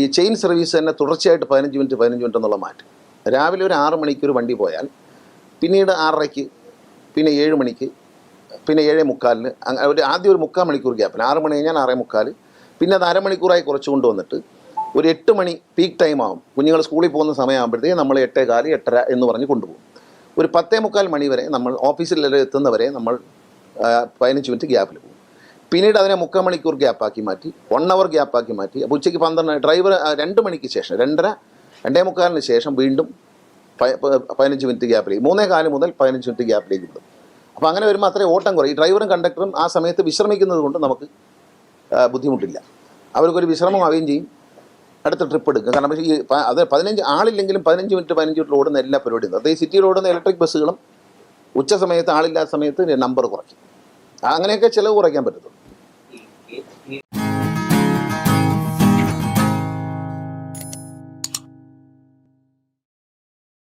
ഈ chain service തന്നെ തുടർച്ചയായിട്ട് പതിനഞ്ച് മിനിറ്റ് പതിനഞ്ച് മിനിറ്റ് എന്നുള്ള മാറ്റം. രാവിലെ ഒരു ആറ് മണിക്ക് ഒരു വണ്ടി പോയാൽ പിന്നീട് ആറരയ്ക്ക് പിന്നെ ഏഴ് മണിക്ക് പിന്നെ ഏഴേ മുക്കാലിന് ഒരു ആദ്യം ഒരു മുക്കാൽ മണിക്കൂർ ഗ്യാപ്പിൽ ആറ് മണി കഴിഞ്ഞാൽ ആറേ മുക്കാൽ പിന്നെ അത് അരമണിക്കൂറായി കുറച്ച് കൊണ്ടുവന്നിട്ട് ഒരു എട്ട് മണി പീക്ക് ടൈം ആവും. കുഞ്ഞുങ്ങൾ സ്കൂളിൽ പോകുന്ന സമയമാകുമ്പോഴത്തേക്ക് നമ്മൾ എട്ടേ കാൽ എട്ടര എന്ന് പറഞ്ഞ് കൊണ്ടുപോകും. ഒരു പത്തേ മുക്കാൽ മണി വരെ നമ്മൾ ഓഫീസിൽ എത്തുന്നവരെ നമ്മൾ പതിനഞ്ച് മിനിറ്റ് ഗ്യാപ്പിൽ പോകും. പിന്നീട് അതിനെ മുക്കാൽ മണിക്കൂർ ഗ്യാപ്പാക്കി മാറ്റി വൺ അവർ ഗ്യാപ്പാക്കി മാറ്റി. അപ്പോൾ ഉച്ചയ്ക്ക് പന്ത്രണ്ട് ഡ്രൈവർ രണ്ട് മണിക്ക് ശേഷം രണ്ടര രണ്ടേ മുക്കാലിന് ശേഷം വീണ്ടും പതിനഞ്ച് മിനിറ്റ് ഗ്യാപ്പിലേക്ക് മൂന്നേ കാൽ മുതൽ പതിനഞ്ച് മിനിറ്റ് ഗ്യാപ്പിലേക്ക് വിടും. അപ്പോൾ അങ്ങനെ വരുമ്പോൾ അത്രയും ഓട്ടം കുറയും. ഈ ഡ്രൈവറും കണ്ടക്ടറും ആ സമയത്ത് വിശ്രമിക്കുന്നത് കൊണ്ട് നമുക്ക് ബുദ്ധിമുട്ടില്ല. അവർക്കൊരു വിശ്രമം ആവുകയും ചെയ്യും. അടുത്ത ട്രിപ്പ് എടുക്കും കാരണം പക്ഷേ ഈ അത് പതിനഞ്ച് ആളില്ലെങ്കിലും പതിനഞ്ച് മിനിറ്റ് പതിനഞ്ച് മിനിറ്റ് ഓടുന്ന എല്ലാ പരിപാടിയും അതേ സിറ്റിയിൽ ഓടുന്ന ഇലക്ട്രിക് ബസ്സുകളും ഉച്ച സമയത്ത് ആളില്ലാത്ത സമയത്ത് നമ്പർ കുറയ്ക്കും. അങ്ങനെയൊക്കെ ചിലവ് കുറയ്ക്കാൻ പറ്റത്തുള്ളൂ.